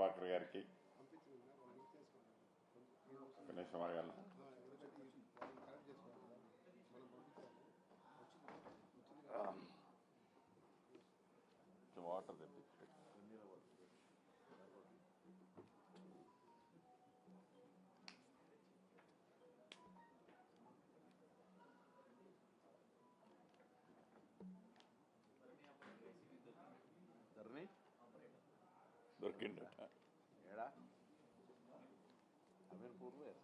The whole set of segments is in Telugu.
ప్రభాకర్ గారికి. గణేష్ కుమార్ గారు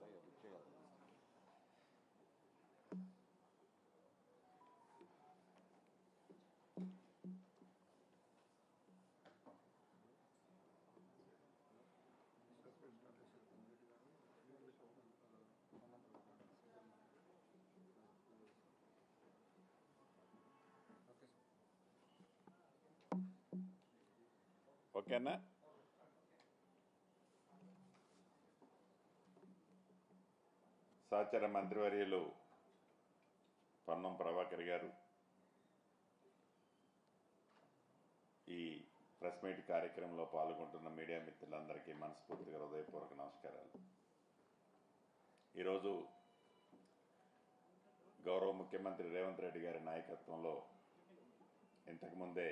అమీర్పూర్లో ఎస్ఐ వచ్చే కదా ఓకేనా సహచర మంత్రివర్యులు పొన్నం ప్రభాకర్ గారు ఈ ప్రెస్ మీట్ కార్యక్రమంలో పాల్గొంటున్న మీడియా మిత్రులందరికీ మనస్ఫూర్తిగా హృదయపూర్వక నమస్కారాలు. ఈరోజు గౌరవ ముఖ్యమంత్రి రేవంత్ రెడ్డి గారి నాయకత్వంలో ఇంతకుముందే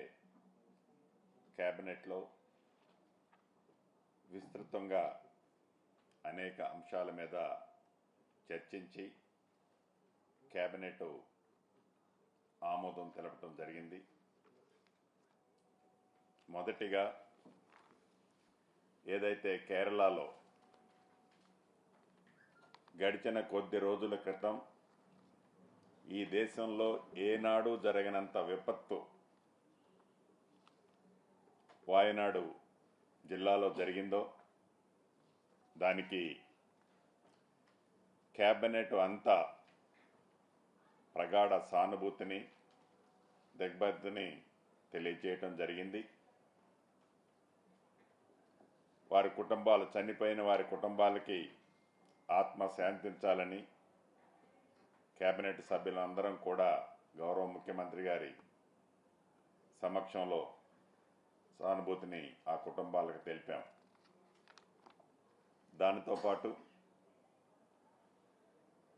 క్యాబినెట్లో విస్తృతంగా అనేక అంశాల మీద చర్చించి క్యాబినెట్ ఆమోదం తెలపడం జరిగింది. మొదటిగా ఏదైతే కేరళలో గడిచిన కొద్ది రోజుల క్రితం ఈ దేశంలో ఏనాడు జరగనంత విపత్తు వాయనాడు జిల్లాలో జరిగిందో దానికి క్యాబినెట్ అంతా ప్రగాఢ సానుభూతిని దిగ్బద్ధిని తెలియజేయటం జరిగింది. వారి కుటుంబాలు చనిపోయిన వారి కుటుంబాలకి ఆత్మ శాంతించాలని కేబినెట్ సభ్యులందరం కూడా గౌరవ ముఖ్యమంత్రి గారి సమక్షంలో సానుభూతిని ఆ కుటుంబాలకు తెలిపాం. దానితో పాటు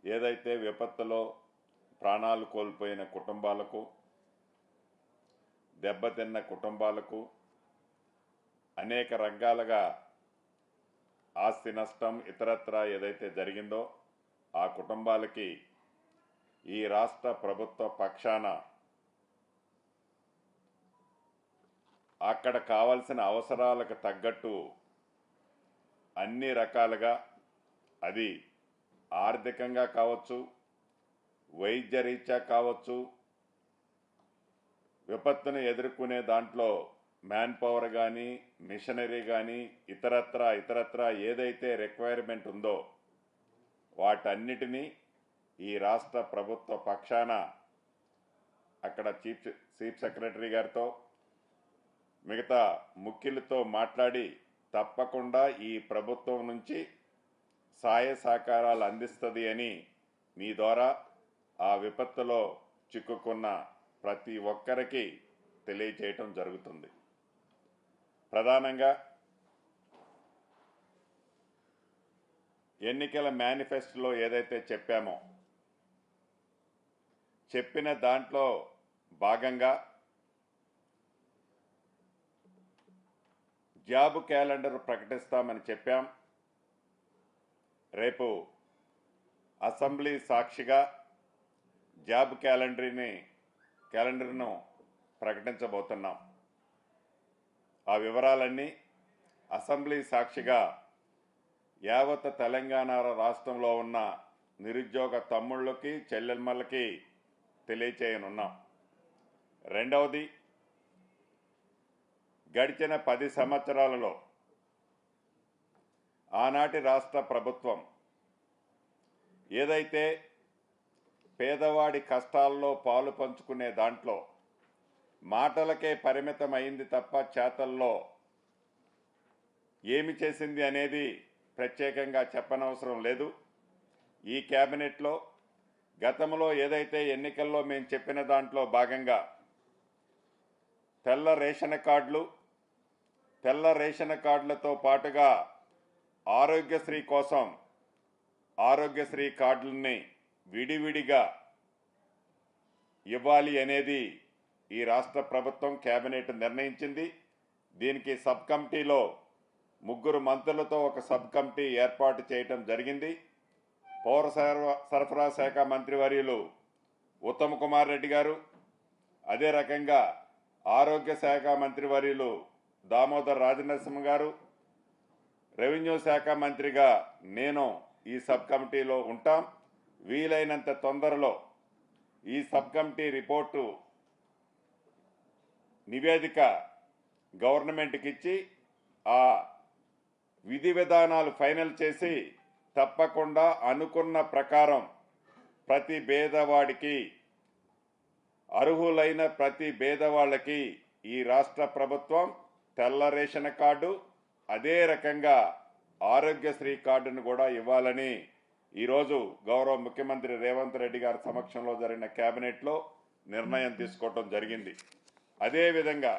ఏదైతే విపత్తులో ప్రాణాలు కోల్పోయిన కుటుంబాలకు దెబ్బతిన్న కుటుంబాలకు అనేక రంగాలుగా ఆస్తి నష్టం ఇతరత్రా ఏదైతే జరిగిందో ఆ కుటుంబాలకి ఈ రాష్ట్ర ప్రభుత్వ పక్షాన అక్కడ కావలసిన అవసరాలకు తగ్గట్టు అన్ని రకాలుగా అది ఆర్థికంగా కావచ్చు వైద్య రీత్యా కావచ్చు విపత్తును ఎదుర్కొనే దాంట్లో మ్యాన్ పవర్ కానీ మిషనరీ కానీ ఇతరత్ర ఇతరత్ర ఏదైతే రిక్వైర్మెంట్ ఉందో వాటన్నిటినీ ఈ రాష్ట్ర ప్రభుత్వ పక్షాన అక్కడ చీఫ్ చీఫ్ సెక్రటరీ గారితో మిగతా ముఖ్యులతో మాట్లాడి తప్పకుండా ఈ ప్రభుత్వం నుంచి సాయ సహకారాలు అందిస్తుంది అని మీ ద్వారా ఆ విపత్తులో చిక్కుకున్న ప్రతి ఒక్కరికి తెలియచేయటం జరుగుతుంది. ప్రధానంగా ఎన్నికల మేనిఫెస్టోలో ఏదైతే చెప్పామో చెప్పిన దాంట్లో భాగంగా జాబ్ క్యాలెండర్ ప్రకటిస్తామని చెప్పాం. రేపు అసెంబ్లీ సాక్షిగా జాబ్ క్యాలెండర్ని క్యాలెండర్ను ప్రకటించబోతున్నాం. ఆ వివరాలన్నీ అసెంబ్లీ సాక్షిగా యావత్ తెలంగాణ రాష్ట్రంలో ఉన్న నిరుద్యోగ తమ్ముళ్ళకి చెల్లెమ్మలకి తెలియచేయనున్నాం. రెండవది గడిచిన పది సంవత్సరాలలో ఆనాటి రాష్ట్ర ప్రభుత్వం ఏదైతే పేదవాడి కష్టాల్లో పాలు పంచుకునే దాంట్లో మాటలకే పరిమితం అయింది తప్ప చేతల్లో ఏమి చేసింది అనేది ప్రత్యేకంగా చెప్పనవసరం లేదు. ఈ కేబినెట్లో గతంలో ఏదైతే ఎన్నికల్లో మేము చెప్పిన దాంట్లో భాగంగా తెల్ల రేషన్ కార్డులు తెల్ల రేషన్ కార్డులతో పాటుగా ఆరోగ్యశ్రీ కోసం ఆరోగ్యశ్రీ కార్డులని విడివిడిగా ఇవ్వాలి అనేది ఈ రాష్ట్ర ప్రభుత్వం కేబినెట్ నిర్ణయించింది. దీనికి సబ్ కమిటీలో ముగ్గురు మంత్రులతో ఒక సబ్ కమిటీ ఏర్పాటు చేయటం జరిగింది. పౌర సరఫరా- సరఫరా శాఖ మంత్రివర్యులు ఉత్తమ్ కుమార్ రెడ్డి గారు అదే రకంగా ఆరోగ్య శాఖ మంత్రివర్యులు దామోదర్ రాజనరసింహ గారు రెవెన్యూ శాఖ మంత్రిగా నేను ఈ సబ్ కమిటీలో ఉంటాం. వీలైనంత తొందరలో ఈ సబ్ కమిటీ రిపోర్టు నివేదిక గవర్నమెంట్కి ఇచ్చి ఆ విధి విధానాలు ఫైనల్ చేసి తప్పకుండా అనుకున్న ప్రకారం ప్రతి పేదవాడికి అర్హులైన ప్రతి పేదవాళ్ళకి ఈ రాష్ట్ర ప్రభుత్వం తెల్ల రేషన్ కార్డు అదే రకంగా ఆరోగ్యశ్రీ కార్డును కూడా ఇవ్వాలని ఈరోజు గౌరవ ముఖ్యమంత్రి రేవంత్ రెడ్డి గారి సమక్షంలో జరిగిన కేబినెట్లో నిర్ణయం తీసుకోవటం జరిగింది. అదేవిధంగా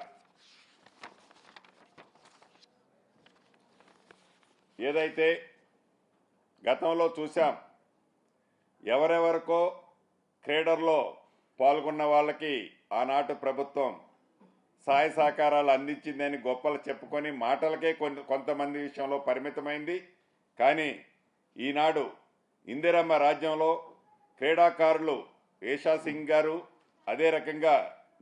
ఏదైతే గతంలో చూసాం ఎవరెవరికో క్రీడల్లో పాల్గొన్న వాళ్ళకి ఆనాటి ప్రభుత్వం సహాయ సహకారాలు అందించిందని గొప్పలు చెప్పుకొని మాటలకే కొంత కొంతమంది విషయంలో పరిమితమైంది. కానీ ఈనాడు ఇందిరమ్మ రాజ్యంలో క్రీడాకారులు ఏషా సింగ్ గారు అదే రకంగా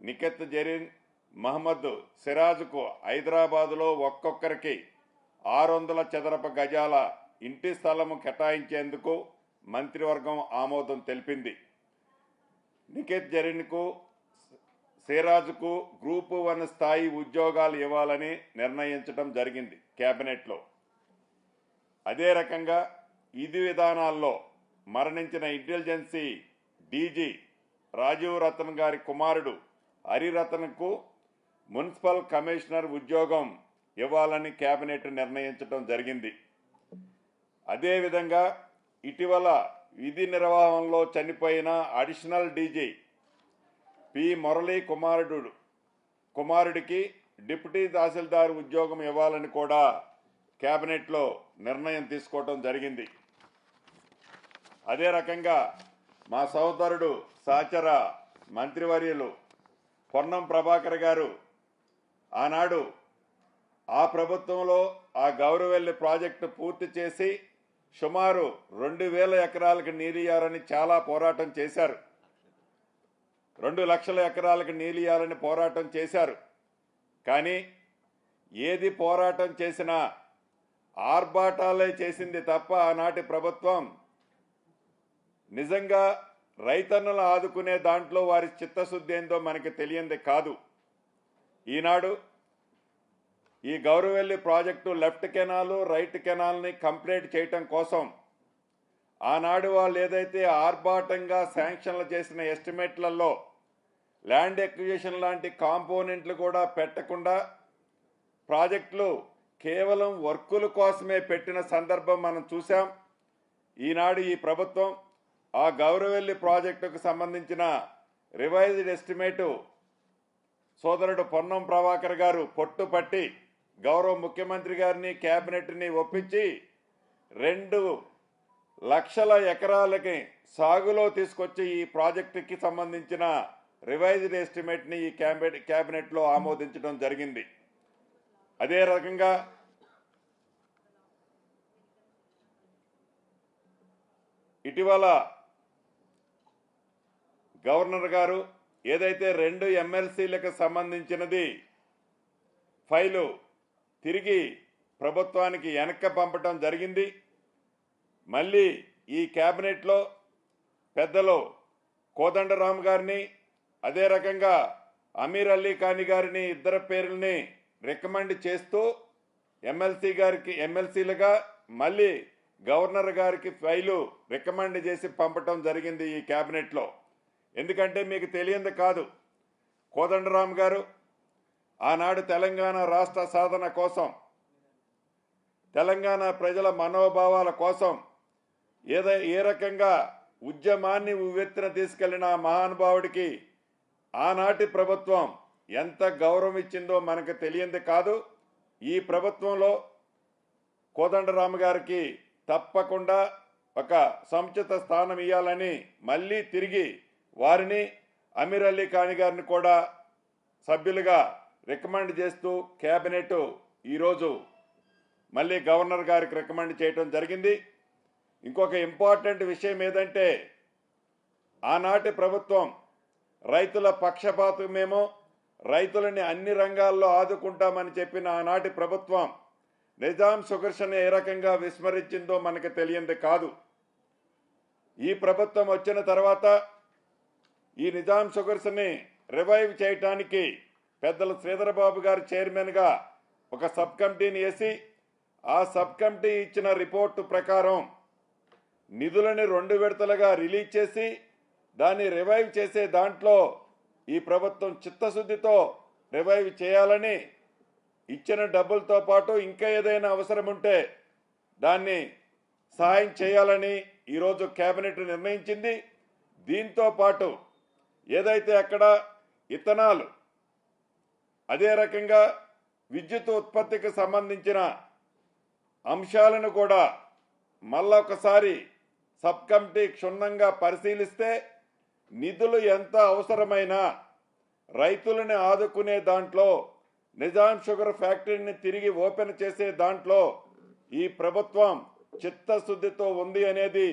నికెత్ జరీన్ మహమ్మద్ సిరాజ్కు హైదరాబాదులో ఒక్కొక్కరికి ఆరు వందల చదరపు గజాల ఇంటి స్థలము కేటాయించేందుకు మంత్రివర్గం ఆమోదం తెలిపింది. నికెత్ జరీన్కు సిరాజ్కు గ్రూపు వన్ స్థాయి ఉద్యోగాలు ఇవ్వాలని నిర్ణయించడం జరిగింది కేబినెట్లో అదే రకంగా విధి విధానాల్లో మరణించిన ఇంటెలిజెన్సీ డీజీ రాజీవ్ రతన్ గారి కుమారుడు హరిరతన్కు మున్సిపల్ కమిషనర్ ఉద్యోగం ఇవ్వాలని కేబినెట్ నిర్ణయించడం జరిగింది. అదేవిధంగా ఇటీవల విధి నిర్వహణలో చనిపోయిన అడిషనల్ డీజీ పి. మురళీ కుమారుడు కుమారుడికి డిప్యూటీ తహసీల్దార్ ఉద్యోగం ఇవ్వాలని కూడా కేబినెట్లో నిర్ణయం తీసుకోవటం జరిగింది. అదే రకంగా మా సహోదరుడు సహచర మంత్రివర్యులు పొన్నం ప్రభాకర్ గారు ఆనాడు ఆ ప్రభుత్వంలో ఆ గౌరవెల్లి ప్రాజెక్టు పూర్తి చేసి సుమారు రెండు వేల ఎకరాలకు నీరియారని చాలా పోరాటం చేశారు. రెండు లక్షల ఎకరాలకు నీలియాలని పోరాటం చేశారు. కానీ ఏది పోరాటం చేసినా ఆర్భాటాలే చేసింది తప్ప ఆనాటి ప్రభుత్వం నిజంగా రైతన్నులు ఆదుకునే దాంట్లో వారి చిత్తశుద్ధి ఏందో మనకి తెలియంది కాదు. ఈనాడు ఈ Gouravelli project left canal right కెనాల్ని complete చేయటం కోసం ఆనాడు వాళ్ళు ఏదైతే ఆర్భాటంగా శాంక్షన్లు చేసిన ఎస్టిమేట్లలో ల్యాండ్ ఎక్విజిషన్ లాంటి కాంపోనెంట్లు కూడా పెట్టకుండా ప్రాజెక్టులు కేవలం వర్కుల కోసమే పెట్టిన సందర్భం మనం చూసాం ఈనాడు ఈ ప్రభుత్వం ఆ గౌరవెల్లి ప్రాజెక్టుకు సంబంధించిన రివైజ్డ్ ఎస్టిమేటు సోదరుడు పొన్నం ప్రభాకర్ గారు పొట్టుపట్టి గౌరవ ముఖ్యమంత్రి గారిని క్యాబినెట్ని ఒప్పించి రెండు లక్షల ఎకరాలకి సాగులో తీసుకొచ్చి ఈ ప్రాజెక్టుకి సంబంధించిన రివైజ్డ్ ఎస్టిమేట్ని ఈ క్యాబినెట్ క్యాబినెట్లో ఆమోదించడం జరిగింది. అదే రకంగా ఇటీవల గవర్నర్ గారు ఏదైతే రెండు ఎమ్మెల్సీలకు సంబంధించినది ఫైలు తిరిగి ప్రభుత్వానికి వెనక్కి పంపటం జరిగింది మళ్ళీ ఈ కేబినెట్లో పెద్దలు కోదండరామ్ గారిని అదే రకంగా అమీర్ అలీ ఖాని గారిని ఇద్దరు పేర్లని రికమెండ్ చేస్తూ ఎమ్మెల్సీ గారికి ఎమ్మెల్సీలుగా మళ్ళీ గవర్నర్ గారికి ఫైలు రికమెండ్ చేసి పంపటం జరిగింది ఈ కేబినెట్లో ఎందుకంటే మీకు తెలియంది కాదు కోదండరామ్ గారు ఆనాడు తెలంగాణ రాష్ట్ర సాధన కోసం తెలంగాణ ప్రజల మనోభావాల కోసం ఏదో ఏ రకంగా ఉద్యమాన్ని ఉవ్వెత్తున తీసుకెళ్ళిన ఆ మహానుభావుడికి ఆనాటి ప్రభుత్వం ఎంత గౌరవం ఇచ్చిందో మనకు తెలియంది కాదు. ఈ ప్రభుత్వంలో కోదండరామ గారికి తప్పకుండా ఒక సముచిత స్థానం ఇవ్వాలని మళ్ళీ తిరిగి వారిని అమీర్ అలీ ఖాని గారిని కూడా సభ్యులుగా రికమెండ్ చేస్తూ కేబినెట్ ఈరోజు మళ్ళీ గవర్నర్ గారికి రికమెండ్ చేయడం జరిగింది. ఇంకొక ఇంపార్టెంట్ విషయం ఏదంటే ఆనాటి ప్రభుత్వం రైతుల పక్షపాతమేమో రైతులని అన్ని రంగాల్లో ఆదుకుంటామని చెప్పిన ఆనాటి ప్రభుత్వం నిజాం సుఘర్షణ ఏ రకంగా విస్మరించిందో మనకు తెలియంది కాదు. ఈ ప్రభుత్వం వచ్చిన తర్వాత ఈ నిజాం సుఘర్షని రివైవ్ చేయటానికి పెద్దలు శ్రీధరబాబు గారు చైర్మన్గా ఒక సబ్ కమిటీని వేసి ఆ సబ్ కమిటీ ఇచ్చిన రిపోర్టు ప్రకారం నిధులని రెండు విడతలుగా రిలీజ్ చేసి దాన్ని రివైవ్ చేసే దాంట్లో ఈ ప్రభుత్వం చిత్తశుద్ధితో రివైవ్ చేయాలని ఇచ్చిన డబ్బులతో పాటు ఇంకా ఏదైనా అవసరం ఉంటే దాన్ని సహాయం చేయాలని ఈరోజు కేబినెట్ నిర్ణయించింది. దీంతో పాటు ఏదైతే అక్కడ ఇథనాలు అదే రకంగా విద్యుత్ ఉత్పత్తికి సంబంధించిన అంశాలను కూడా మళ్ళొకసారి సబ్ కమిటీ క్షుణ్ణంగా పరిశీలిస్తే నిధులు ఎంత అవసరమైనా రైతులని ఆదుకునే దాంట్లో నిజాం షుగర్ ఫ్యాక్టరీని తిరిగి ఓపెన్ చేసే దాంట్లో ఈ ప్రభుత్వం చిత్తశుద్ధితో ఉంది అనేది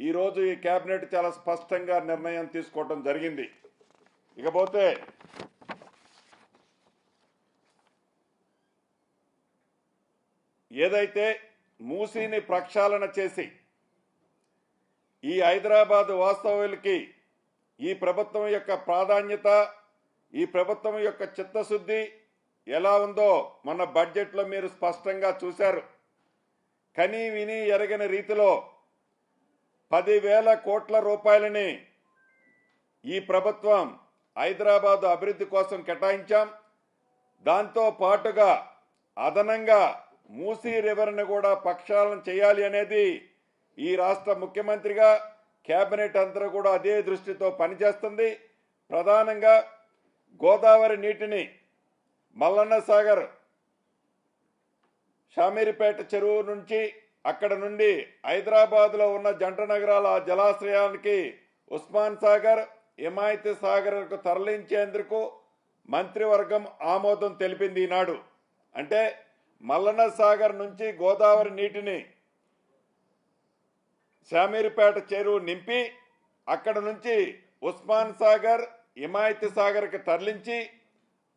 ఈరోజు ఈ కేబినెట్ చాలా స్పష్టంగా నిర్ణయం తీసుకోవడం జరిగింది. ఇకపోతే ఏదైతే మూసీని ప్రక్షాళన చేసి ఈ హైదరాబాద్ వాస్తవ్యులకి ఈ ప్రభుత్వం యొక్క ప్రాధాన్యత ఈ ప్రభుత్వం యొక్క చిత్తశుద్ధి ఎలా ఉందో మన బడ్జెట్లో మీరు స్పష్టంగా చూశారు. కనీ విని ఎరగని రీతిలో పదివేల కోట్ల రూపాయలని ఈ ప్రభుత్వం హైదరాబాదు అభివృద్ధి కోసం కేటాయించాం. దాంతో పాటుగా అదనంగా మూసీ రివర్ని కూడా పక్షాలను చేయాలి అనేది ఈ రాష్ట్ర ముఖ్యమంత్రిగా కేబినెట్ అంతా కూడా అదే దృష్టితో పనిచేస్తుంది. ప్రధానంగా గోదావరి నీటిని మల్లన్న సాగర్ షామీరిపేట చెరువు నుంచి అక్కడ నుండి హైదరాబాద్లో ఉన్న జంట నగరాల జలాశ్రయానికి ఉస్మాన్ సాగర్ హిమాయత్ సాగర్కు తరలించేందుకు మంత్రివర్గం ఆమోదం తెలిపింది ఈనాడు. అంటే మల్లన్న సాగర్ నుంచి గోదావరి నీటిని శామీర్పేట చెరువు నింపి అక్కడ నుంచి ఉస్మాన్ సాగర్ హిమాయత్ సాగర్కి తరలించి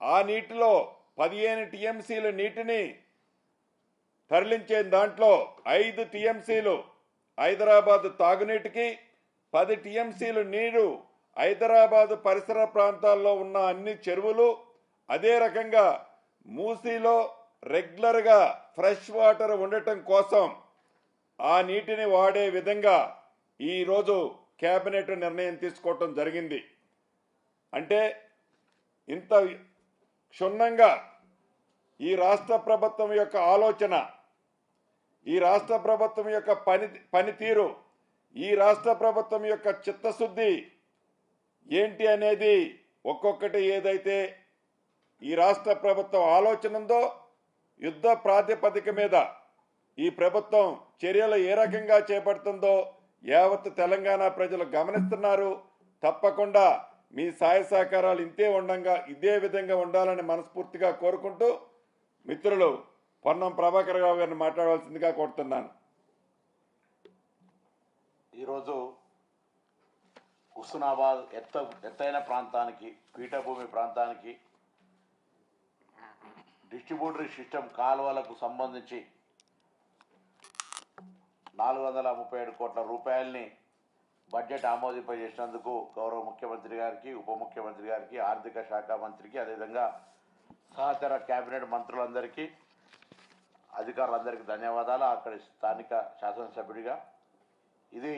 ఆ నీటిలో పదిహేను టీఎంసీల నీటిని తరలించే దాంట్లో ఐదు టీఎంసీలు హైదరాబాద్ తాగునీటికి పది టీఎంసీలు నీరు హైదరాబాద్ పరిసర ప్రాంతాల్లో ఉన్న అన్ని చెరువులు అదే రకంగా మూసీలో రెగ్యులర్గా ఫ్రెష్ వాటర్ ఉండటం కోసం ఆ నీటిని వాడే విధంగా ఈరోజు కేబినెట్ నిర్ణయం తీసుకోవటం జరిగింది. అంటే ఇంత క్షుణ్ణంగా ఈ రాష్ట్ర ప్రభుత్వం యొక్క ఆలోచన ఈ రాష్ట్ర ప్రభుత్వం యొక్క పని పనితీరు ఈ రాష్ట్ర ప్రభుత్వం యొక్క చిత్తశుద్ధి ఏంటి అనేది ఒక్కొక్కటి ఏదైతే ఈ రాష్ట్ర ప్రభుత్వం ఆలోచన ఉందో యుద్ధ ప్రాతిపదిక మీద ఈ ప్రభుత్వం చర్యలు ఏ రకంగా చేపడుతుందో యావత్ తెలంగాణ ప్రజలు గమనిస్తున్నారు. తప్పకుండా మీ సహాయ సహకారాలు ఇంతే ఉండంగా ఇదే విధంగా ఉండాలని మనస్ఫూర్తిగా కోరుకుంటూ మిత్రులు పొన్నం ప్రభాకర్ రావు గారిని మాట్లాడవలసిందిగా కోరుతున్నాను. ఈరోజు హుస్నాబాద్ ఎత్త ఎత్తైన ప్రాంతానికి పీఠభూమి ప్రాంతానికి డిస్ట్రిబ్యూటరీ సిస్టమ్ కాలువలకు సంబంధించి నాలుగు వందల ముప్పై ఏడు కోట్ల రూపాయల్ని బడ్జెట్ ఆమోదింపజేసినందుకు గౌరవ ముఖ్యమంత్రి గారికి ఉప ముఖ్యమంత్రి గారికి ఆర్థిక శాఖ మంత్రికి అదేవిధంగా సహచర కేబినెట్ మంత్రులందరికీ అధికారులందరికీ ధన్యవాదాలు. అక్కడి స్థానిక శాసనసభ్యుడిగా ఇది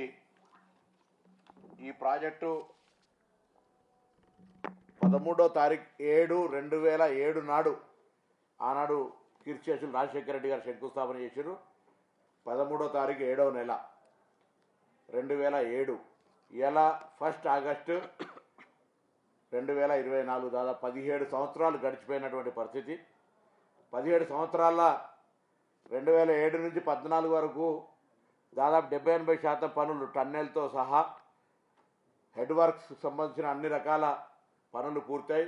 ఈ ప్రాజెక్టు పదమూడో తారీఖు ఏడు రెండు వేల ఏడు నాడు ఆనాడు కీర్తి చేసిన రాజశేఖర రెడ్డి గారు శంకుస్థాపన చేశారు పదమూడో తారీఖు ఏడవ నెల రెండు వేల ఏడు. ఇలా ఫస్ట్ ఆగస్టు రెండు వేల ఇరవై నాలుగు దాదాపు పదిహేడు సంవత్సరాలు గడిచిపోయినటువంటి పరిస్థితి. పదిహేడు సంవత్సరాల రెండు వేల ఏడు నుంచి పద్నాలుగు వరకు దాదాపు డెబ్బై ఎనభై శాతం పనులు టన్నెల్తో సహా హెడ్ వర్క్స్ సంబంధించిన అన్ని రకాల పనులు పూర్తయి.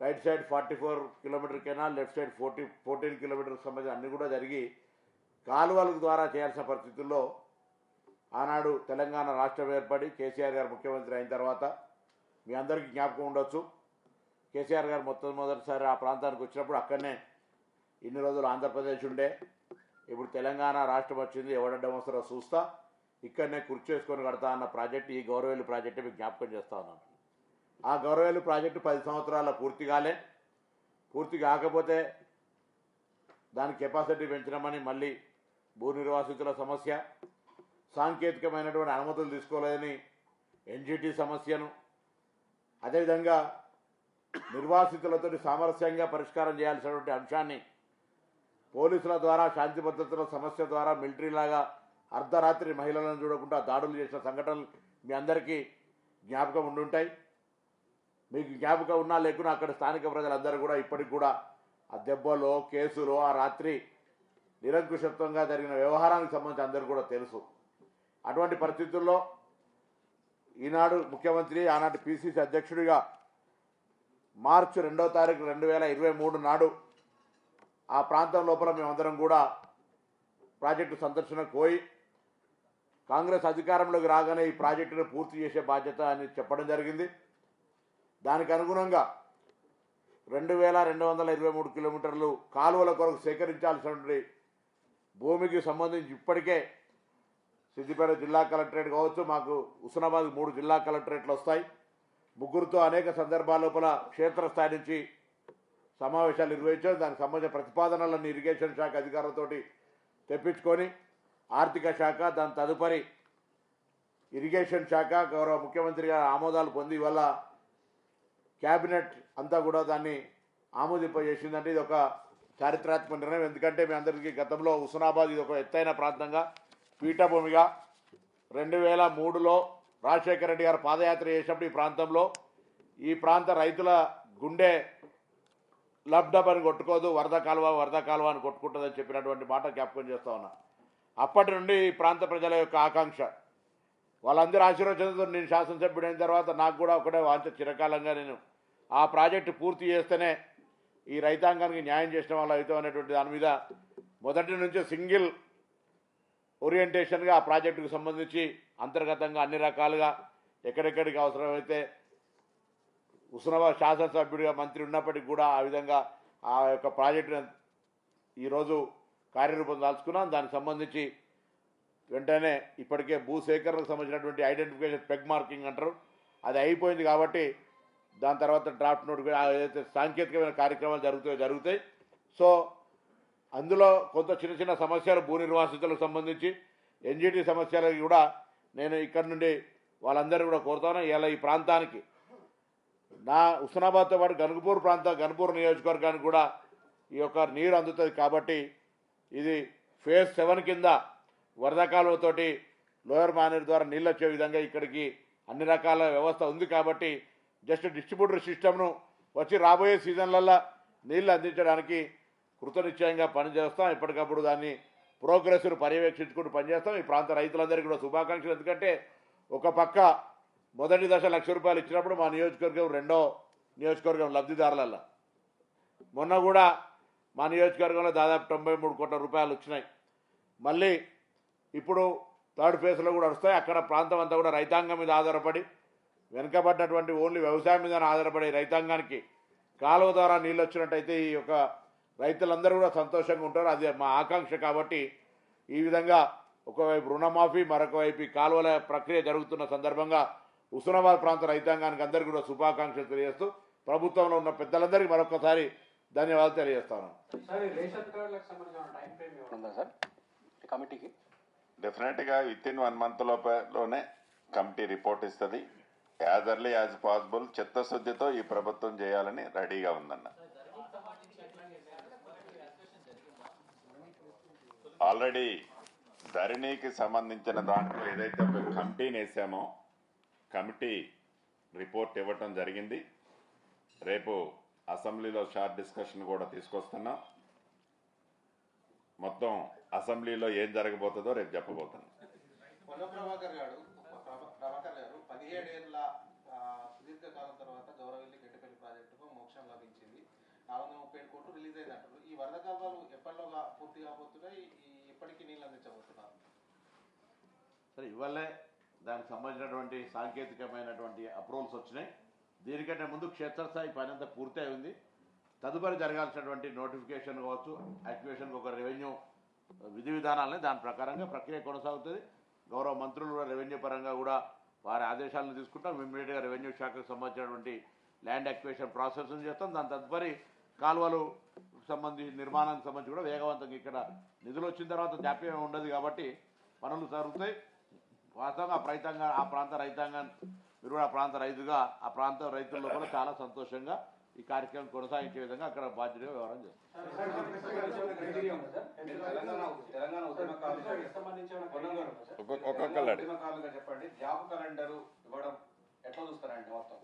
Right side forty four kilometre canal left side forty fourteen kilometre సంబంధించిన అన్ని కూడా జరిగి కాలువల ద్వారా చేయాల్సిన పరిస్థితుల్లో ఆనాడు తెలంగాణ రాష్ట్రం ఏర్పడి కేసీఆర్ గారు ముఖ్యమంత్రి అయిన తర్వాత మీ అందరికీ జ్ఞాపకం ఉండొచ్చు. కేసీఆర్ గారు మొత్తం మొదటిసారి ఆ ప్రాంతానికి వచ్చినప్పుడు అక్కడనే ఇన్ని రోజులు ఆంధ్రప్రదేశ్ ఉండే. ఇప్పుడు తెలంగాణ రాష్ట్రం వచ్చింది ఎవడడ్డం వస్తారో చూస్తా. ఇక్కడనే కుర్చీ చేసుకొని కడతా అన్న ప్రాజెక్ట్ ఈ గౌరవేలు ప్రాజెక్టు మీకు జ్ఞాపకం చేస్తా ఉన్నాను. ఆ గౌరవేలు ప్రాజెక్టు పది సంవత్సరాల పూర్తి కాలే. పూర్తి కాకపోతే దాని కెపాసిటీ పెంచినామని మళ్ళీ భూ నిర్వాసితుల సమస్య సాంకేతికమైనటువంటి అనుమతులు తీసుకోలేదని ఎన్జిటి సమస్యను అదేవిధంగా నిర్వాసితులతో సామరస్యంగా పరిష్కారం చేయాల్సినటువంటి అంశాన్ని పోలీసుల ద్వారా శాంతి భద్రతల సమస్య ద్వారా మిలిటరీ లాగా అర్ధరాత్రి మహిళలను చూడకుండా దాడులు చేసిన సంఘటనలు మీ అందరికీ జ్ఞాపకం ఉండుంటాయి. మీకు జ్ఞాపకం ఉన్నా లేకున్నా అక్కడ స్థానిక ప్రజలందరూ కూడా ఇప్పటికి కూడా ఆ దెబ్బలో కేసులో ఆ రాత్రి నిరంకుశత్వంగా జరిగిన వ్యవహారానికి సంబంధించి అందరూ కూడా తెలుసు. అటువంటి పరిస్థితుల్లో ఈనాడు ముఖ్యమంత్రి ఆనాటి పిసిసి అధ్యక్షుడిగా మార్చి రెండో తారీఖు రెండు వేల ఇరవై మూడు నాడు ఆ ప్రాంతం లోపల మేమందరం కూడా ప్రాజెక్టు సందర్శనకు పోయి కాంగ్రెస్ అధికారంలోకి రాగానే ఈ ప్రాజెక్టును పూర్తి చేసే బాధ్యత అని చెప్పడం జరిగింది. దానికి అనుగుణంగా రెండు వేల రెండు వందల ఇరవై మూడు కిలోమీటర్లు కాలువల కొరకు సేకరించాల్సినటువంటి భూమికి సంబంధించి ఇప్పటికే సిద్దిపేట జిల్లా కలెక్టరేట్ కావచ్చు మాకు హుస్నాబాద్ మూడు జిల్లా కలెక్టరేట్లు వస్తాయి. ముగ్గురుతో అనేక సందర్భాల లోపల క్షేత్రస్థాయి నుంచి సమావేశాలు నిర్వహించారు. దానికి సంబంధించిన ప్రతిపాదనలను ఇరిగేషన్ శాఖ అధికారులతోటి తెప్పించుకొని ఆర్థిక శాఖ దాని తదుపరి ఇరిగేషన్ శాఖ గౌరవ ముఖ్యమంత్రి గారి ఆమోదాలు పొంది వల్ల క్యాబినెట్ అంతా కూడా దాన్ని ఆమోదింపజేసిందంటే ఇది ఒక చారిత్రాత్మక నిర్ణయం ఎందుకంటే మీ అందరికీ గతంలో హుస్నాబాద్ ఇది ఒక ఎత్తైన ప్రాంతంగా పీఠభూమిగా రెండు వేల మూడులో రాజశేఖర రెడ్డి గారు పాదయాత్ర చేసినప్పుడు ఈ ప్రాంతంలో ఈ ప్రాంత రైతుల గుండె లబ్డబ్ అని కొట్టుకోదు వరద కాలువ వరద కాలువ అని కొట్టుకుంటుందని చెప్పినటువంటి మాట జ్ఞాపకం చేస్తా ఉన్నా. అప్పటి నుండి ఈ ప్రాంత ప్రజల యొక్క ఆకాంక్ష. వాళ్ళందరూ ఆశీర్వచనతో నేను శాసనసభ్యుడైన తర్వాత నాకు కూడా ఒకటే వాంచ చిరకాలంగా నేను ఆ ప్రాజెక్టు పూర్తి చేస్తేనే ఈ రైతాంగానికి న్యాయం చేసిన వాళ్ళు అవుతాం అనేటువంటి దాని మీద మొదటి నుంచి సింగిల్ ఓరియంటేషన్గా ఆ ప్రాజెక్టుకు సంబంధించి అంతర్గతంగా అన్ని రకాలుగా ఎక్కడెక్కడికి అవసరమైతే హుస్నాబాద్ శాసనసభ్యుడిగా మంత్రి ఉన్నప్పటికీ కూడా ఆ విధంగా ఆ యొక్క ప్రాజెక్టును ఈరోజు కార్యరూపం దాల్చుకున్నాం. దానికి సంబంధించి వెంటనే ఇప్పటికే భూసేకరణకు సంబంధించినటువంటి ఐడెంటిఫికేషన్ పెగ్ మార్కింగ్ అంటారు. అది అయిపోయింది కాబట్టి దాని తర్వాత డ్రాఫ్ట్ నోట్ ఏదైతే సాంకేతికమైన కార్యక్రమాలు జరుగుతాయో జరుగుతాయి. సో అందులో కొంత చిన్న చిన్న సమస్యలు భూ నిర్వాసితులకు సంబంధించి ఎన్జిటి సమస్యలకు కూడా నేను ఇక్కడ నుండి వాళ్ళందరూ కూడా కోరుతాను. ఇలా ఈ ప్రాంతానికి నా హుస్నాబాద్తో పాటు గన్పూర్ ప్రాంతం గన్పూర్ నియోజకవర్గానికి కూడా ఈ యొక్క నీరు అందుతుంది కాబట్టి ఇది ఫేజ్ సెవెన్ కింద వరద కాలువతోటి లోయర్ మానేరు ద్వారా నీళ్ళు వచ్చే విధంగా ఇక్కడికి అన్ని రకాల వ్యవస్థ ఉంది కాబట్టి జస్ట్ డిస్ట్రిబ్యూటర్ సిస్టమ్ను వచ్చి రాబోయే సీజన్లల్లో నీళ్ళు అందించడానికి కృతనిశ్చయంగా పనిచేస్తాం. ఎప్పటికప్పుడు దాన్ని ప్రోగ్రెస్ను పర్యవేక్షించుకుంటూ పనిచేస్తాం. ఈ ప్రాంత రైతులందరికీ కూడా శుభాకాంక్షలు. ఎందుకంటే ఒక పక్క మొదటి దశ లక్ష రూపాయలు ఇచ్చినప్పుడు మా నియోజకవర్గం రెండో నియోజకవర్గం లబ్ధిదారులల్లో. మొన్న కూడా మా నియోజకవర్గంలో దాదాపు తొంభై మూడు కోట్ల రూపాయలు వచ్చినాయి. మళ్ళీ ఇప్పుడు థర్డ్ ఫేజ్లో కూడా వస్తాయి. అక్కడ ప్రాంతం అంతా కూడా రైతాంగం మీద ఆధారపడి వెనుకబడ్డటువంటి ఓన్లీ వ్యవసాయం మీద ఆధారపడే రైతాంగానికి కాలువ ద్వారా నీళ్ళు వచ్చినట్టయితే ఈ యొక్క రైతులందరూ కూడా సంతోషంగా ఉంటారు. అది మా ఆకాంక్ష కాబట్టి ఈ విధంగా ఒకవైపు రుణమాఫీ మరొక వైపు ఈ కాలువల ప్రక్రియ జరుగుతున్న సందర్భంగా హుస్నాబాద్ ప్రాంత రైతాంగానికి అందరికీ కూడా శుభాకాంక్షలు తెలియజేస్తూ ప్రభుత్వంలో ఉన్న పెద్దలందరికీ మరొకసారి ధన్యవాదాలు తెలియజేస్తాను. డెఫినెట్గా విత్ ఇన్ వన్ మంత్ లోపలనే కమిటీ రిపోర్ట్ ఇస్తుంది. యాజ్ ఎర్లీ యాజ్ పాసిబుల్ చిత్తశుద్ధితో ఈ ప్రభుత్వం చేయాలని రెడీగా ఉందన్న. ఆల్రెడీ ధరణికి సంబంధించిన దాంట్లో ఏదైతే ఒక కమిటీని వేసామో కమిటీ రిపోర్ట్ ఇవ్వటం జరిగింది. రేపు అసెంబ్లీలో షార్ట్ డిస్కషన్ కూడా తీసుకొస్తున్నాం. మొత్తం అసెంబ్లీలో ఏం జరగబోతుందో రేపు చెప్పబోతున్నాం. పదిహేడేళ్ళ సుదీర్ఘకాలం తర్వాత గౌరవల్లి గడ్డపల్లి ప్రాజెక్టుకు మోక్షం లభించింది. నాలుగు వందల ముప్పై ఏడు కోట్లు రిలీజ్ అయింది అంటారు ఈ వరద కాలువలు ఎప్పటిలోగా పూర్తి కాబోతున్నాయి? ఈ ఎప్పటికీ నీళ్ళు అందించబోతున్నారు. సరే ఇవాళే దానికి సంబంధించినటువంటి సాంకేతికమైనటువంటి అప్రూవల్స్ వచ్చినాయి. దీనికంటే ముందు క్షేత్రస్థాయి పని అంతా పూర్తయి ఉంది. తదుపరి జరగాల్సినటువంటి నోటిఫికేషన్ కావచ్చు యాక్టివేషన్ ఒక రెవెన్యూ విధి విధానాలని దాని ప్రకారంగా ప్రక్రియ కొనసాగుతుంది. గౌరవ మంత్రులు కూడా రెవెన్యూ పరంగా కూడా వారి ఆదేశాలను తీసుకుంటాం. ఇమ్మీడియట్గా రెవెన్యూ శాఖకు సంబంధించినటువంటి ల్యాండ్ యాక్టివేషన్ ప్రాసెస్ చేస్తాం. దాని తదుపరి కాలువలు సంబంధించి నిర్మాణానికి సంబంధించి కూడా వేగవంతంగా ఇక్కడ నిధులు వచ్చిన తర్వాత జాప్యం ఉండదు కాబట్టి పనులు జరుగుతాయి. వాస్తవంగా ఆ ఆ ప్రాంత రైతాంగం మీరు కూడా ఆ ప్రాంత రైతుగా ఆ ప్రాంత రైతుల్లో కూడా చాలా సంతోషంగా ఈ కార్యక్రమం కొనసాగించే విధంగా అక్కడ బాధ్యతగా వ్యవహారం చేస్తారు. తెలంగాణ తెలంగాణ ఉద్యమకారులు సంబంధించి ఒక్కొక్క- ఒక్కొక్కళ్ళు అడిగి. ఉద్యమకారులుగా చెప్పండి. జాబ్ క్యాలెండర్ ఇవ్వడం ఎట్లా చూస్తారండి మొత్తం?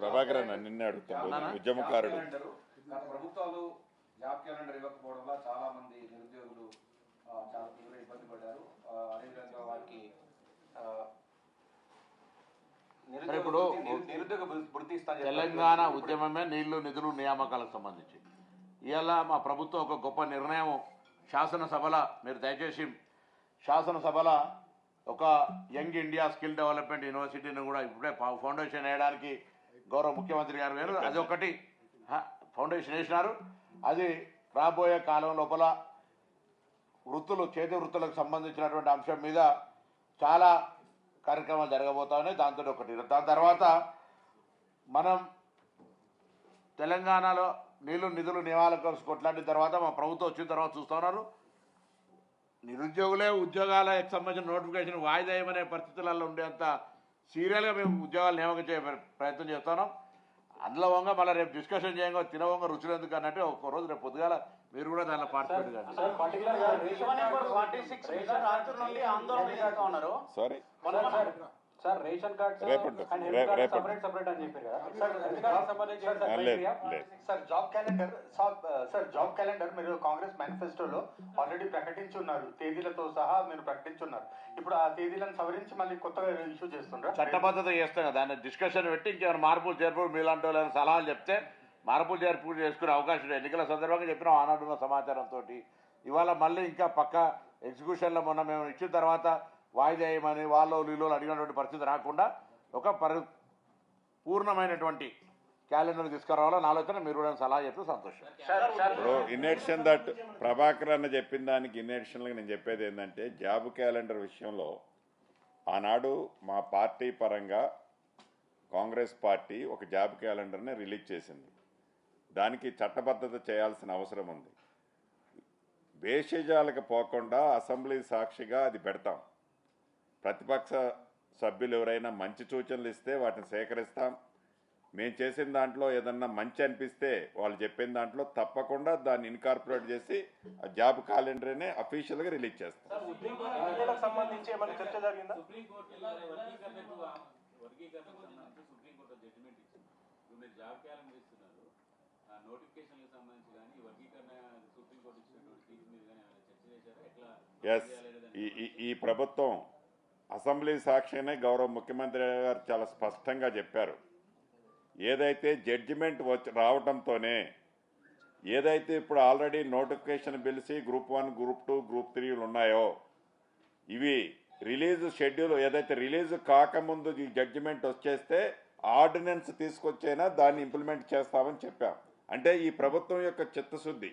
ప్రభాకర్ అన్న నిన్నే అడుగుతాను ఉద్యమకారుడు ప్రభుత్వాలు జాబ్ క్యాలెండర్ ఇవ్వకపోవడం వల్ల చాలా మంది నిరుద్యోగులు చాలా తీవ్ర ఇబ్బంది పడ్డారు. అదేవిధంగా వారికి ఇప్పుడు. తెలంగాణ ఉద్యమమే నీళ్ళు నిధులు నియామకాలకు సంబంధించి. ఇవాళ మా ప్రభుత్వం ఒక గొప్ప నిర్ణయం శాసనసభల మీరు దయచేసి శాసనసభల ఒక యంగ్ ఇండియా స్కిల్ డెవలప్మెంట్ యూనివర్సిటీని కూడా ఇప్పుడే ఫౌండేషన్ వేయడానికి గౌరవ ముఖ్యమంత్రి గారు వేరు. అది ఒకటి. ఫౌండేషన్ వేసినారు. అది రాబోయే కాలం లోపల వృత్తులు చేతి వృత్తులకు సంబంధించినటువంటి అంశం మీద చాలా కార్యక్రమాలు జరగబోతా ఉన్నాయి. దాంతో ఒకటి. దాని తర్వాత మనం తెలంగాణలో నీళ్ళు నిధులు నియామకాలు కొట్లాడిన తర్వాత మా ప్రభుత్వం వచ్చిన తర్వాత చూస్తున్నారు నిరుద్యోగులే ఉద్యోగాలకు సంబంధించిన నోటిఫికేషన్ వాయిదా వేయమనే పరిస్థితులలో ఉండేంత సీరియల్గా మేము ఉద్యోగాలు నియామకం చేయ ప్రయత్నం చేస్తున్నాం అందులో వంగ మళ్ళీ రేపు డిస్కషన్ చేయంగా తినవంగ రుచులు ఎందుకు అన్నట్టు రోజు రేపు పొద్దుగాల మీరు కూడా దానిలో పార్టిసిపేట్ కండి సార్ ఉన్నారు. Sorry ration card separate separate అని చెప్పారు కదా. Sir sir job calendar sir job calendar మీరు కాంగ్రెస్ మేనిఫెస్టోలో ఆల్రెడీ ప్రకటించి ఉన్నారు. తేదీలతో సహా మీరు ప్రకటించున్నారు ఇప్పుడు ఆ తేదీలను సవరించి మళ్ళీ కొత్తగా ఇష్యూ చేస్తున్నారు చట్టబద్ధత చేస్తాం కదా దాన్ని డిస్కషన్ పెట్టి ఇంకేమైనా మార్పులు చేర్పులు మీలాంటి వాళ్ళని సలహాలు చెప్తే మార్పులు చేర్పులు చేసుకునే అవకాశం. ఎన్నికల సందర్భంగా చెప్పిన ఆనాడున్న సమాచారంతో ఇవాళ మళ్ళీ ఇంకా పక్క ఎగ్జిక్యూషన్లో మొన్న మేము ఇచ్చిన తర్వాత వాయిదా వేయమని వాళ్ళు వీళ్ళు అడిగినటువంటి పరిస్థితి రాకుండా ఒక పరి పూర్ణమైనటువంటి క్యాలెండర్ తీసుకురావాలని ఆలోచన. మీరు కూడా సలహా చెప్తే సంతోషం. ఇప్పుడు ఇన్ఎడిషన్ దట్ ప్రభాకర్ అన్న చెప్పిన దానికి ఇన్ఎడిషన్గా నేను చెప్పేది ఏంటంటే జాబ్ క్యాలెండర్ విషయంలో ఆనాడు మా పార్టీ పరంగా కాంగ్రెస్ పార్టీ ఒక జాబ్ క్యాలెండర్ని రిలీజ్ చేసింది. దానికి చట్టబద్ధత చేయాల్సిన అవసరం ఉంది. భేషజాలకు పోకుండా అసెంబ్లీ సాక్షిగా అది పెడతాం. ప్రతిపక్ష సభ్యులు ఎవరైనా మంచి సూచనలు ఇస్తే వాటిని సేకరిస్తాం. మేము చేసిన దాంట్లో ఏదన్నా మంచి అనిపిస్తే వాళ్ళు చెప్పిన దాంట్లో తప్పకుండా దాన్ని ఇన్కార్పొరేట్ చేసి ఆ జాబ్ క్యాలెండర్నే అఫీషియల్గా రిలీజ్ చేస్తాం. ఉద్యోగులకు సంబంధించి ఏమైనా చర్చ జరిగిందా? సుప్రీంకోర్టు వర్గీకరణకు వర్గీకరణకు సంబంధించి సుప్రీంకోర్టు జడ్జిమెంట్ ఇచ్చింది. ఇప్పుడు మీరు జాబ్ క్యాలెండర్ నోటిఫికేషన్లకు సంబంధించి కానీ వర్గీకరణ సుప్రీంకోర్టు ఇచ్చినటువంటి తీర్పు మీద కానీ ఏమైనా చర్చ చేశారా? ఎట్లా ఎస్ ఈ ఈ- ప్రభుత్వం అసెంబ్లీ సాక్షినే గౌరవ ముఖ్యమంత్రి గారు చాలా స్పష్టంగా చెప్పారు. ఏదైతే జడ్జిమెంట్ వచ్చి రావటంతోనే ఏదైతే ఇప్పుడు ఆల్రెడీ నోటిఫికేషన్ పిలిచి group one group two group త్రీలు ఉన్నాయో ఇవి రిలీజ్ షెడ్యూల్ ఏదైతే రిలీజ్ కాకముందు ఈ జడ్జిమెంట్ వచ్చేస్తే ఆర్డినెన్స్ తీసుకొచ్చైనా దాన్ని ఇంప్లిమెంట్ చేస్తామని చెప్పాం. అంటే ఈ ప్రభుత్వం యొక్క చిత్తశుద్ధి.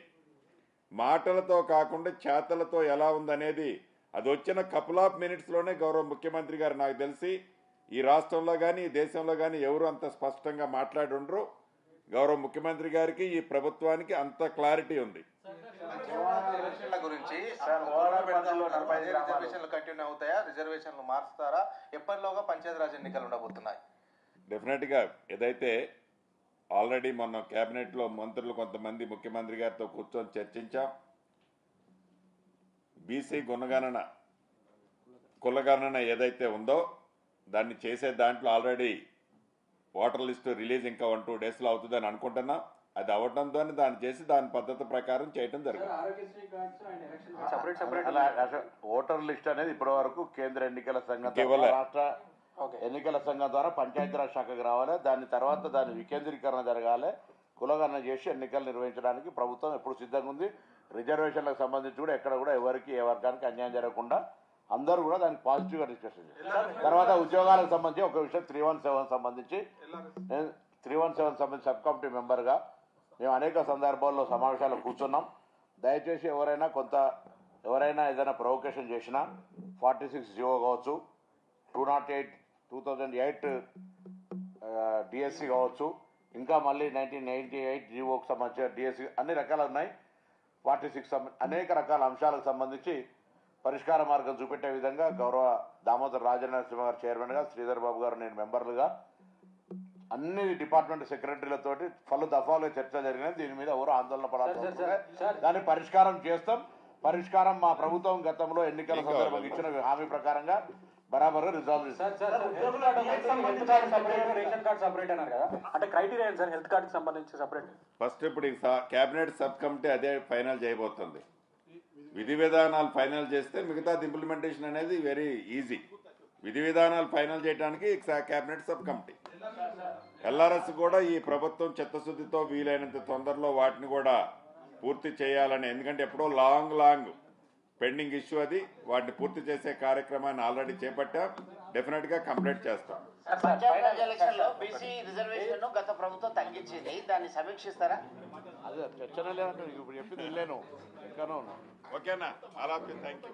మాటలతో కాకుండా చేతలతో ఎలా ఉందనేది అది వచ్చిన కపుల్ ఆఫ్ మినిట్స్లోనే గౌరవ ముఖ్యమంత్రి గారు నాకు తెలిసి ఈ రాష్ట్రంలో కానీ ఈ దేశంలో కానీ ఎవరు అంత స్పష్టంగా మాట్లాడి ఉండరు గౌరవ ముఖ్యమంత్రి గారికి ఈ ప్రభుత్వానికి అంత క్లారిటీ ఉంది. గురించి. రిజర్వేషన్లు కంటిన్యూ అవుతాయా? రిజర్వేషన్లు మార్చుతారా ఎప్పటిలోగా పంచాయతీరాజ్ ఎన్నికలు ఉండబోతున్నాయి? డెఫినెట్గా ఏదైతే ఆల్రెడీ మొన్న కేబినెట్లో మంత్రులు కొంతమంది ముఖ్యమంత్రి గారితో కూర్చొని చర్చించాం బీసీ గుణగణన కులగణన ఏదైతే ఉందో దాన్ని చేసే దాంట్లో ఆల్రెడీ ఓటర్ లిస్టు రిలీజ్ ఇంకా వన్ టూ డేస్లో అవుతుందని అనుకుంటున్నాం అది అవడంతో దాన్ని చేసి దాని పద్ధతి ప్రకారం చేయటం జరిగింది ఓటర్ లిస్ట్ అనేది ఇప్పటి వరకు కేంద్ర ఎన్నికల సంఘం రాష్ట్ర ఎన్నికల సంఘం ద్వారా పంచాయతీరాజ్ శాఖకు రావాలి. దాని తర్వాత దాని వికేంద్రీకరణ జరగాలి. కులగణన చేసి ఎన్నికలు నిర్వహించడానికి ప్రభుత్వం ఎప్పుడు సిద్ధంగా ఉంది. రిజర్వేషన్లకు సంబంధించి కూడా ఎక్కడ కూడా ఎవరికి ఏ వర్గానికి అన్యాయం జరగకుండా అందరూ కూడా దానికి పాజిటివ్గా డిస్కషన్ చేశారు తర్వాత ఉద్యోగాలకు సంబంధించి ఒక విషయం త్రీ వన్ సెవెన్ సంబంధించి నేను త్రీ వన్ సెవెన్ సంబంధించి సబ్ కమిటీ మెంబర్గా మేము అనేక సందర్భాల్లో సమావేశాలు కూర్చున్నాం. దయచేసి ఎవరైనా కొంత ఎవరైనా ఏదైనా ప్రొవకేషన్ చేసినా ఫార్టీ సిక్స్ జియో కావచ్చు two nought eight two thousand eight DSC కావచ్చు ఇంకా మళ్ళీ నైన్టీన్ నైన్టీ ఎయిట్ జీవోకి సంబంధించిన డిఎస్సి అన్ని రకాలు ఉన్నాయి. ఫార్టీ సిక్స్ అనేక రకాల అంశాలకు సంబంధించి పరిష్కార మార్గం చూపెట్టే విధంగా గౌరవ దామోదర్ రాజనరసింహ గారు చైర్మన్గా శ్రీధర్ బాబు గారు నేను మెంబర్లుగా అన్ని డిపార్ట్మెంట్ సెక్రటరీలతోటి పలు దఫాలుగా చర్చ జరిగినది. దీని మీద ఎవరు ఆందోళన లేదు. దాన్ని పరిష్కారం చేస్తాం. పరిష్కారం మా ప్రభుత్వం గతంలో ఎన్నికల సందర్భంగా ఇచ్చిన హామీ ప్రకారంగా బరాబర్గా రిజాల్వ్ చేస్తాం sir sir health card separate ration card separate అన్నారు కదా. అంటే క్రైటీరియా సార్? హెల్త్ సంబంధించి సపరేట్ ఫస్ట్ ఇప్పుడు కేబినెట్ సబ్ కమిటీ అదే ఫైనల్ చేయబోతుంది. విధి విధానాలు ఫైనల్ చేస్తే మిగతాది ఇంప్లిమెంటేషన్ అనేది వెరీ ఈజీ విధి విధానాలు ఫైనల్ చేయడానికి కేబినెట్ సబ్ కమిటీ ఎల్ఆర్ఎస్ కూడా ఈ ప్రభుత్వం చిత్తశుద్ధితో వీలైనంత తొందరలో వాటిని కూడా పూర్తి చేయాలని ఎందుకంటే ఎప్పుడో లాంగ్ లాంగ్ పెండింగ్ ఇష్యూ అది. వాటిని పూర్తి చేసే కార్యక్రమాన్ని ఆల్రెడీ చేపట్టాం. డెఫినెట్గా కంప్లీట్ చేస్తాం. పంచాయతీరాజ్ ఎలక్షన్లో బీసీ రిజర్వేషన్ గత ప్రభుత్వం తగ్గించింది. దాన్ని సమీక్షిస్తారా? అదే ఇప్పుడు చెప్పింది వెళ్ళాను ఓకేనా? అలా థ్యాంక్ యూ.